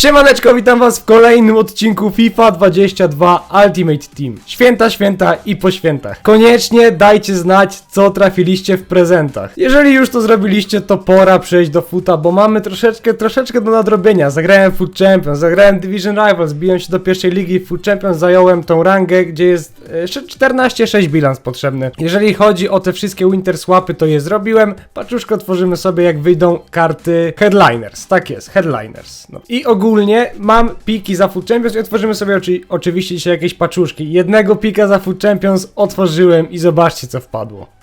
Siemaneczko, witam was w kolejnym odcinku FIFA 22 Ultimate Team. Święta, święta i po świętach. Koniecznie dajcie znać, co trafiliście w prezentach. Jeżeli już to zrobiliście, to pora przejść do futa, bo mamy troszeczkę, troszeczkę do nadrobienia. Zagrałem Foot Champions, zagrałem Division Rivals, biłem się do pierwszej ligi Foot Champions, zająłem tą rangę, gdzie jest e, 14-6 bilans potrzebny. Jeżeli chodzi o te wszystkie Winter Swapy, to je zrobiłem. Paczuszko tworzymy sobie, jak wyjdą karty Headliners. Tak jest, Headliners. No. I ogólnie mam piki za Food Champions i otworzymy sobie oczy, oczywiście dzisiaj jakieś paczuszki. Jednego pika za Food Champions otworzyłem i zobaczcie co wpadło.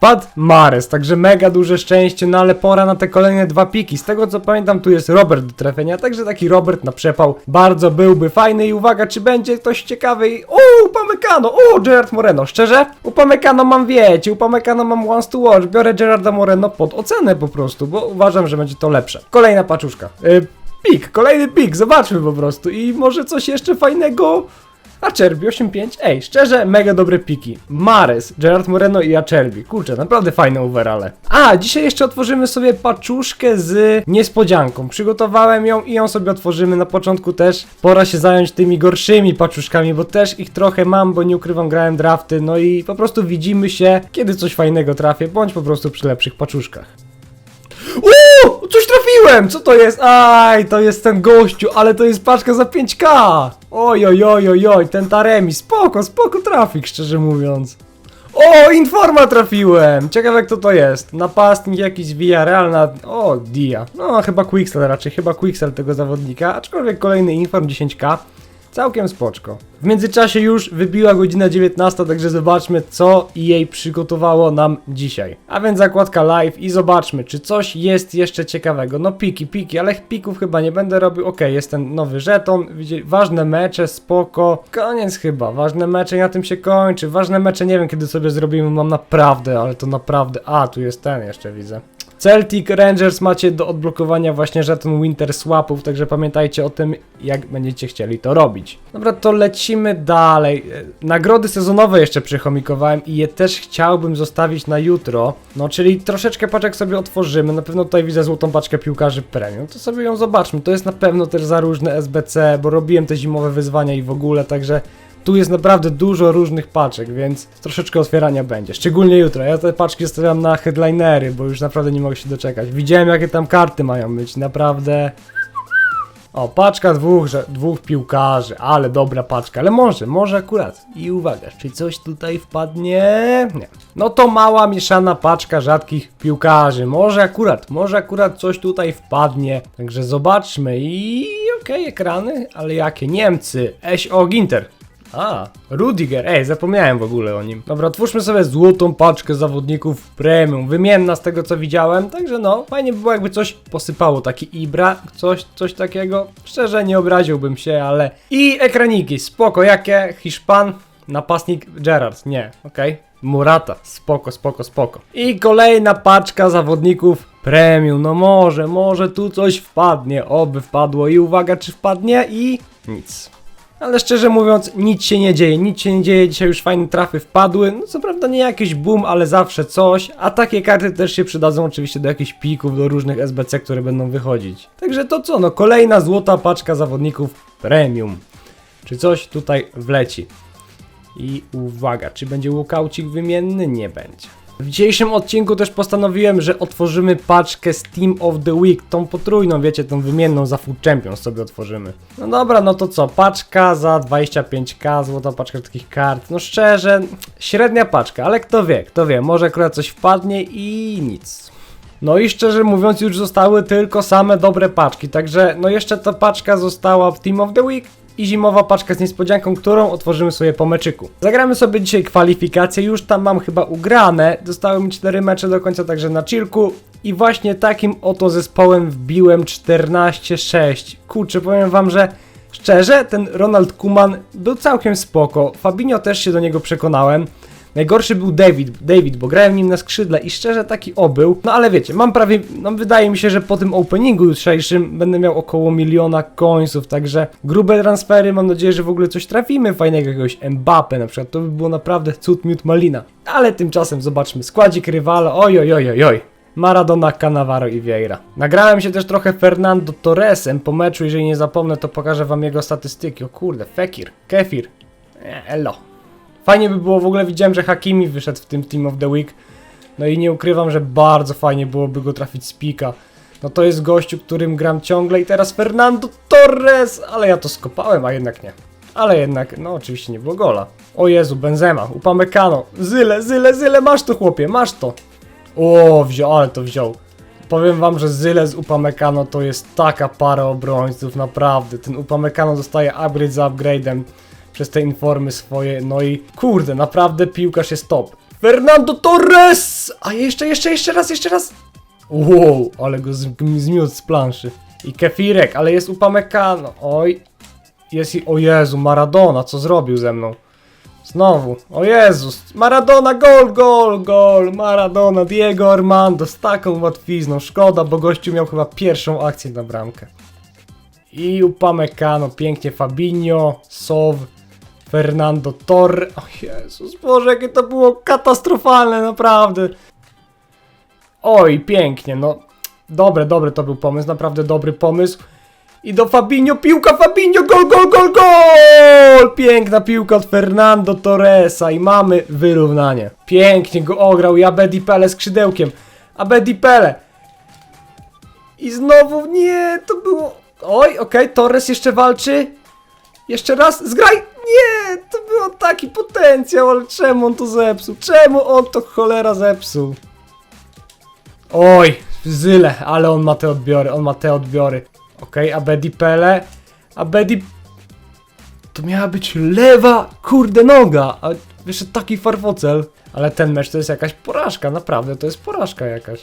Padł Mares, także mega duże szczęście, no ale pora na te kolejne dwa piki. Z tego co pamiętam, tu jest Robert do trafienia, także taki Robert na przepał bardzo byłby fajny. I uwaga, czy będzie ktoś ciekawy? i- O, Upamecano, o, Gerard Moreno. Szczerze, Upamecano mam wiecie, Upamecano mam once to watch. Biorę Gerarda Moreno pod ocenę po prostu, bo uważam, że będzie to lepsze. Kolejna paczuszka. Y, pik, kolejny pik, zobaczmy po prostu. I może coś jeszcze fajnego. Acerbi 8-5, ej, szczerze, mega dobre piki. Mares, Gerard Moreno i Acerbi. Kurczę, naprawdę fajne overale. A, dzisiaj jeszcze otworzymy sobie paczuszkę z niespodzianką. Przygotowałem ją i ją sobie otworzymy na początku też. Pora się zająć tymi gorszymi paczuszkami, bo też ich trochę mam, bo nie ukrywam, grałem drafty. No i po prostu widzimy się, kiedy coś fajnego trafię, bądź po prostu przy lepszych paczuszkach. Uuu, coś trafiłem! Co to jest? Aj, to jest ten gościu, ale to jest paczka za 5k! Oj, oj, oj, oj, oj, ten Taremi, spoko, spoko trafik, szczerze mówiąc. O, Informa trafiłem! Ciekawe kto to jest. Napastnik jakiś Villarreal na... O, Dia. No, chyba Quicksell raczej, chyba Quicksell tego zawodnika, aczkolwiek kolejny Inform 10k. Całkiem spoczko. W międzyczasie już wybiła godzina 19, także zobaczmy co jej przygotowało nam dzisiaj. A więc zakładka live i zobaczmy, czy coś jest jeszcze ciekawego. No piki, piki, ale pików chyba nie będę robił. Okej, jest ten nowy żeton, ważne mecze, spoko. Koniec chyba, ważne mecze na tym się kończy. Ważne mecze nie wiem kiedy sobie zrobimy, mam naprawdę, ale to naprawdę. A, tu jest ten jeszcze widzę. Celtic Rangers macie do odblokowania właśnie żeton Winter Swapów, także pamiętajcie o tym, jak będziecie chcieli to robić. Dobra, to lecimy dalej. E, Nagrody sezonowe jeszcze przychomikowałem i je też chciałbym zostawić na jutro. No, czyli troszeczkę paczek sobie otworzymy. Na pewno tutaj widzę złotą paczkę piłkarzy premium. To sobie ją zobaczmy. To jest na pewno też za różne SBC, bo robiłem te zimowe wyzwania i w ogóle, także tu jest naprawdę dużo różnych paczek, więc troszeczkę otwierania będzie. Szczególnie jutro. Ja te paczki zostawiam na headlinery, bo już naprawdę nie mogę się doczekać. Widziałem jakie tam karty mają być, naprawdę. O, paczka dwóch, dwóch piłkarzy, ale dobra paczka, ale może, może akurat. I uwaga, czy coś tutaj wpadnie? Nie. No to mała mieszana paczka rzadkich piłkarzy. Może akurat, może akurat coś tutaj wpadnie. Także zobaczmy i okej, ekrany, ale jakie? Niemcy, SO Ginter. A, Rudiger, ej, zapomniałem w ogóle o nim. Dobra, otwórzmy sobie złotą paczkę zawodników premium, wymienna z tego co widziałem, także no, fajnie by było jakby coś posypało, taki Ibra, coś, coś takiego. Szczerze nie obraziłbym się, ale... I ekraniki, spoko, jakie? Hiszpan, napastnik Gerard, nie, okej. Murata, spoko, spoko, spoko. I kolejna paczka zawodników premium, no może, może tu coś wpadnie, oby wpadło i uwaga, czy wpadnie i nic. Ale szczerze mówiąc, nic się nie dzieje, nic się nie dzieje, dzisiaj już fajne trafy wpadły, no co prawda nie jakiś boom, ale zawsze coś, a takie karty też się przydadzą oczywiście do jakichś pików, do różnych SBC, które będą wychodzić. Także to co, no kolejna złota paczka zawodników premium. Czy coś tutaj wleci? I uwaga, czy będzie łukaucik wymienny? Nie będzie. W dzisiejszym odcinku też postanowiłem, że otworzymy paczkę z Team of the Week, tą potrójną, wiecie, tą wymienną za Food Champions sobie otworzymy. No dobra, no to co, paczka za 25k, złota paczka takich kart, no szczerze, średnia paczka, ale kto wie, kto wie, może akurat coś wpadnie i nic. No i szczerze mówiąc już zostały tylko same dobre paczki, także no jeszcze ta paczka została w Team of the Week i zimowa paczka z niespodzianką, którą otworzymy sobie po meczyku. Zagramy sobie dzisiaj kwalifikacje, już tam mam chyba ugrane, zostały mi 4 mecze do końca, także na chillku i właśnie takim oto zespołem wbiłem 14-6. Kurczę, powiem wam, że Szczerze, ten Ronald Kuman był całkiem spoko. Fabinho też się do niego przekonałem. Najgorszy był David, David, bo grałem nim na skrzydle i szczerze taki obył. No ale wiecie, mam prawie, no wydaje mi się, że po tym openingu jutrzejszym będę miał około miliona końców, także grube transfery, mam nadzieję, że w ogóle coś trafimy fajnego, jakiegoś Mbappe na przykład, to by było naprawdę cud miód malina. Ale tymczasem zobaczmy składzik rywala, oj oj oj oj oj. Maradona, Cannavaro i Vieira. Nagrałem się też trochę Fernando Torresem po meczu, jeżeli nie zapomnę, to pokażę wam jego statystyki. O kurde, Fekir, Kefir, e, elo. Fajnie by było, w ogóle widziałem, że Hakimi wyszedł w tym Team of the Week. No i nie ukrywam, że bardzo fajnie byłoby go trafić z pika. No to jest gościu, którym gram ciągle i teraz Fernando Torres, ale ja to skopałem, a jednak nie. Ale jednak, no oczywiście nie było gola. O Jezu, Benzema, Upamecano, Zyle, Zyle, Zyle, masz to chłopie, masz to. O, wziął, ale to wziął. Powiem wam, że Zyle z Upamecano to jest taka para obrońców, naprawdę. Ten Upamecano dostaje upgrade za upgrade'em przez te informy swoje, no i kurde, naprawdę piłkarz jest top. Fernando Torres! A jeszcze, jeszcze, jeszcze raz, jeszcze raz! Wow, ale go zmiótł z planszy. I Kefirek, ale jest Upamecano, oj. Jest i, o Jezu, Maradona, co zrobił ze mną? Znowu, o Jezus, Maradona, gol, gol, gol, Maradona, Diego Armando, z taką łatwizną, szkoda, bo gościu miał chyba pierwszą akcję na bramkę. I Upamecano, pięknie Fabinho, Sow, Fernando Torre, o Jezus, Boże, jakie to było katastrofalne, naprawdę. Oj, pięknie, no, dobre, dobry to był pomysł, naprawdę dobry pomysł. I do Fabinho, piłka Fabinho, gol, gol, gol, gol! Piękna piłka od Fernando Torresa i mamy wyrównanie. Pięknie go ograł i Abedi Pele skrzydełkiem. Abedi Pele. I znowu, nie, to było... Oj, okej, Torres jeszcze walczy. Jeszcze raz, zgraj! Nie, to był taki potencjał, ale czemu on to zepsuł? Czemu on to cholera zepsuł? Oj, Zyle, ale on ma te odbiory, on ma te odbiory. Okej, Abedi Pele. Abedi... To miała być lewa, kurde noga, a wyszedł taki farfocel. Ale ten mecz to jest jakaś porażka, naprawdę, to jest porażka jakaś.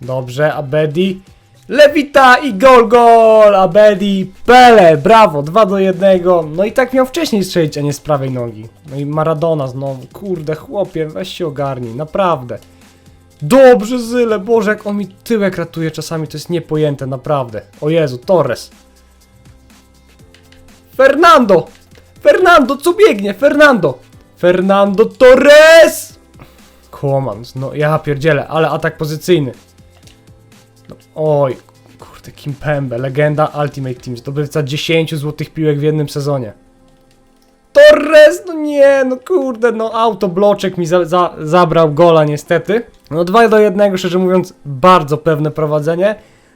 Dobrze, Abedi. Lewita i gol, gol! Abedi, Pele, brawo, 2 do 1. No i tak miał wcześniej strzelić, a nie z prawej nogi. No i Maradona znowu, kurde chłopie, weź się ogarnij, naprawdę. Dobrze, Zyle, Boże, jak on mi tyłek ratuje czasami, to jest niepojęte, naprawdę. O Jezu, Torres. Fernando! Fernando, co biegnie? Fernando! Fernando Torres! Komand, no ja pierdzielę, ale atak pozycyjny. No, oj, kurde, Kimpembe, legenda Ultimate Team, zdobywca 10 złotych piłek w jednym sezonie. Torres, no nie, no kurde, no autobloczek mi za, za, zabrał gola niestety. No 2 do 1, szczerze mówiąc, bardzo pewne prowadzenie.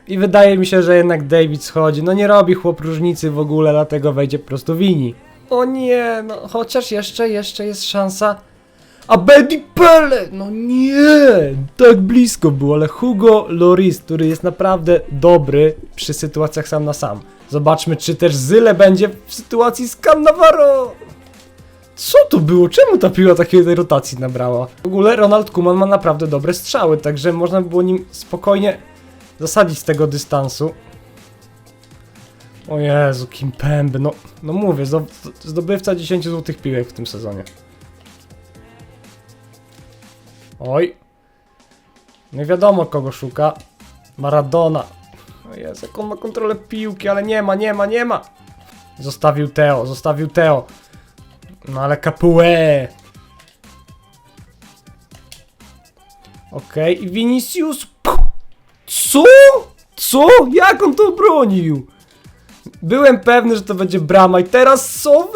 I wydaje mi się, że jednak David schodzi. No nie robi chłop różnicy w ogóle, dlatego wejdzie po prostu wini. O nie, no chociaż jeszcze, jeszcze jest szansa. A Betty Pele! No nie! Tak blisko było, ale Hugo Loris, który jest naprawdę dobry przy sytuacjach sam na sam. Zobaczmy, czy też Zyle będzie w sytuacji z Cannavaro. Co to było? Czemu ta piła takiej rotacji nabrała? W ogóle Ronald Koeman ma naprawdę dobre strzały, także można by było nim spokojnie zasadzić z tego dystansu. O Jezu, Kimpembe, no, no mówię, zdo- zdobywca 10 złotych piłek w tym sezonie. Oj. Nie wiadomo kogo szuka. Maradona. O Jezu, jak on ma kontrolę piłki, ale nie ma, nie ma, nie ma. Zostawił Teo, zostawił Teo. No ale Capué. Okej, i Vinicius. Co? Co? Jak on to obronił? Byłem pewny, że to będzie brama i teraz są...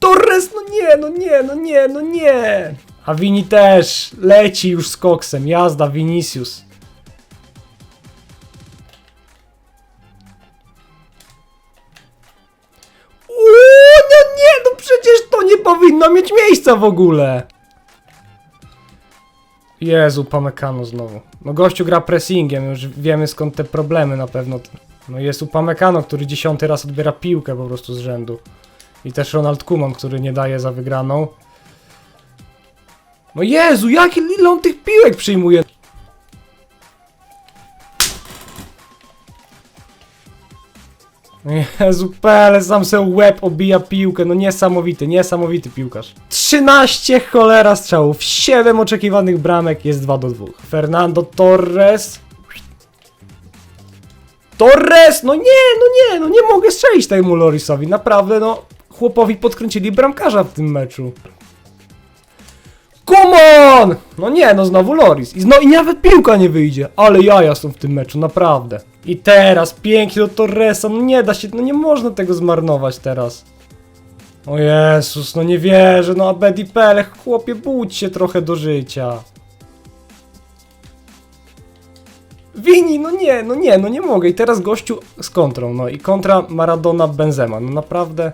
Torres, no nie, no nie, no nie, no nie. A Vini też leci już z koksem. Jazda, Vinicius. Uuu, no nie, no przecież to nie powinno mieć miejsca w ogóle. Jezu, Pamekano znowu. No gościu gra pressingiem, już wiemy skąd te problemy na pewno. No jest Upamecano, który dziesiąty raz odbiera piłkę po prostu z rzędu. I też Ronald Koeman, który nie daje za wygraną. No Jezu, jak ile on tych piłek przyjmuje? No Jezu, Pele sam se łeb obija piłkę, no niesamowity, niesamowity piłkarz. 13 cholera strzałów, 7 oczekiwanych bramek, jest 2 do 2. Fernando Torres. Torres! No nie, no nie, no nie mogę strzelić temu Lorisowi, naprawdę, no. Chłopowi podkręcili bramkarza w tym meczu. Come on! No nie, no znowu Loris. I, no i nawet piłka nie wyjdzie. Ale jaja są w tym meczu, naprawdę. I teraz pięknie do Torresa. No nie da się, no nie można tego zmarnować teraz. O Jezus, no nie wierzę, no Abedi Pele, chłopie, budź się trochę do życia. Wini, no nie, no nie, no nie mogę. I teraz gościu z kontrą, no i kontra Maradona Benzema, no naprawdę.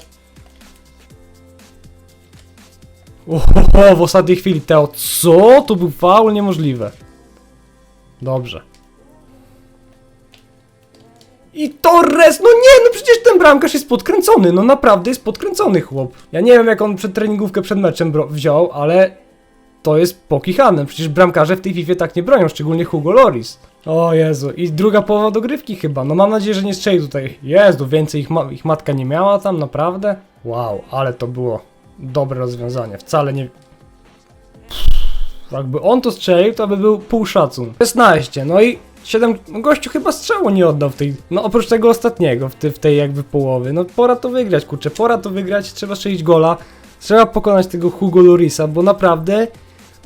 Oho, w ostatniej chwili Teo, co? To był faul? Niemożliwe. Dobrze. I Torres, no nie, no przecież ten bramkarz jest podkręcony, no naprawdę jest podkręcony chłop. Ja nie wiem jak on przed treningówkę przed meczem wziął, ale to jest pokichane. Przecież bramkarze w tej FIFA tak nie bronią, szczególnie Hugo Loris. O Jezu, i druga połowa dogrywki chyba. No mam nadzieję, że nie strzeli tutaj. Jezu, więcej ich, ma ich matka nie miała tam, naprawdę? Wow, ale to było dobre rozwiązanie. Wcale nie... Jakby on to strzelił, to by był pół szacun. 16, no i 7... No gościu chyba strzału nie oddał w tej... No oprócz tego ostatniego, w, ty, w tej jakby połowy. No pora to wygrać, kurczę, pora to wygrać, trzeba strzelić gola. Trzeba pokonać tego Hugo Lorisa, bo naprawdę...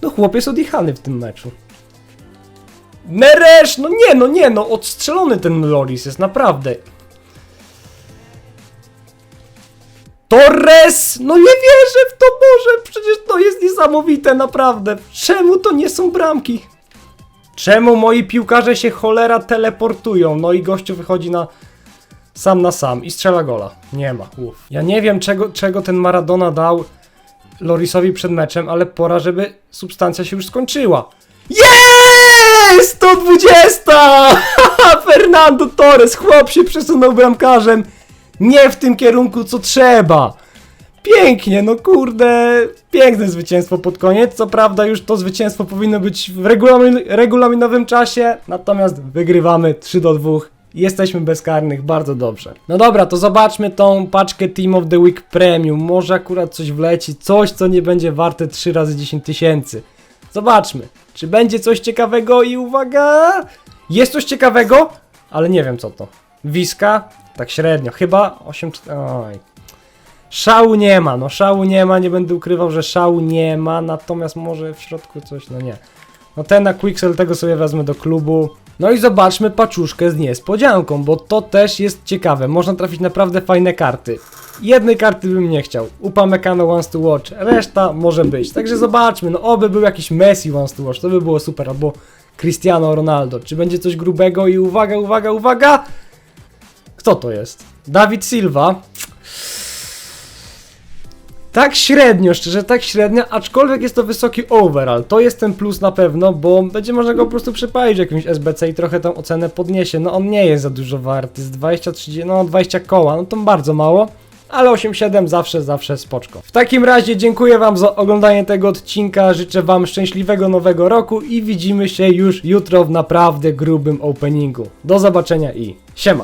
No chłop jest odjechany w tym meczu. Neresz! No nie, no nie, no odstrzelony ten Loris jest, naprawdę. Torres! No nie wierzę w to, Boże! Przecież to jest niesamowite, naprawdę. Czemu to nie są bramki? Czemu moi piłkarze się cholera teleportują? No i gościu wychodzi na sam na sam i strzela gola. Nie ma, uff. Ja nie wiem czego, czego ten Maradona dał Lorisowi przed meczem, ale pora, żeby substancja się już skończyła. Jest! 120! Fernando Torres, chłop się przesunął bramkarzem. Nie w tym kierunku, co trzeba. Pięknie, no kurde, piękne zwycięstwo pod koniec. Co prawda już to zwycięstwo powinno być w regulamin regulaminowym czasie, natomiast wygrywamy 3 do 2. Jesteśmy bezkarnych, bardzo dobrze. No dobra, to zobaczmy tą paczkę Team of the Week Premium. Może akurat coś wleci, coś co nie będzie warte 3 razy 10 tysięcy. Zobaczmy, czy będzie coś ciekawego i uwaga! Jest coś ciekawego, ale nie wiem co to. Wiska? Tak średnio, chyba 8... Oj. Szału nie ma, no szału nie ma, nie będę ukrywał, że szału nie ma, natomiast może w środku coś, no nie. No ten na Quixel tego sobie wezmę do klubu. No i zobaczmy paczuszkę z niespodzianką, bo to też jest ciekawe. Można trafić naprawdę fajne karty. Jednej karty bym nie chciał. Upamecano wants to watch, reszta może być. Także zobaczmy, no oby był jakiś Messi wants to watch, to by było super, albo Cristiano Ronaldo. Czy będzie coś grubego i uwaga, uwaga, uwaga! Kto to jest? Dawid Silva. Tak średnio, szczerze, tak średnio, aczkolwiek jest to wysoki overall. To jest ten plus na pewno, bo będzie można go po prostu przepalić w jakimś SBC i trochę tą ocenę podniesie. No on nie jest za dużo warty, z 20, 30, no 20 koła, no to bardzo mało. Ale 8-7 zawsze, zawsze spoczko. W takim razie dziękuję Wam za oglądanie tego odcinka, życzę Wam szczęśliwego nowego roku i widzimy się już jutro w naprawdę grubym openingu. Do zobaczenia i siema!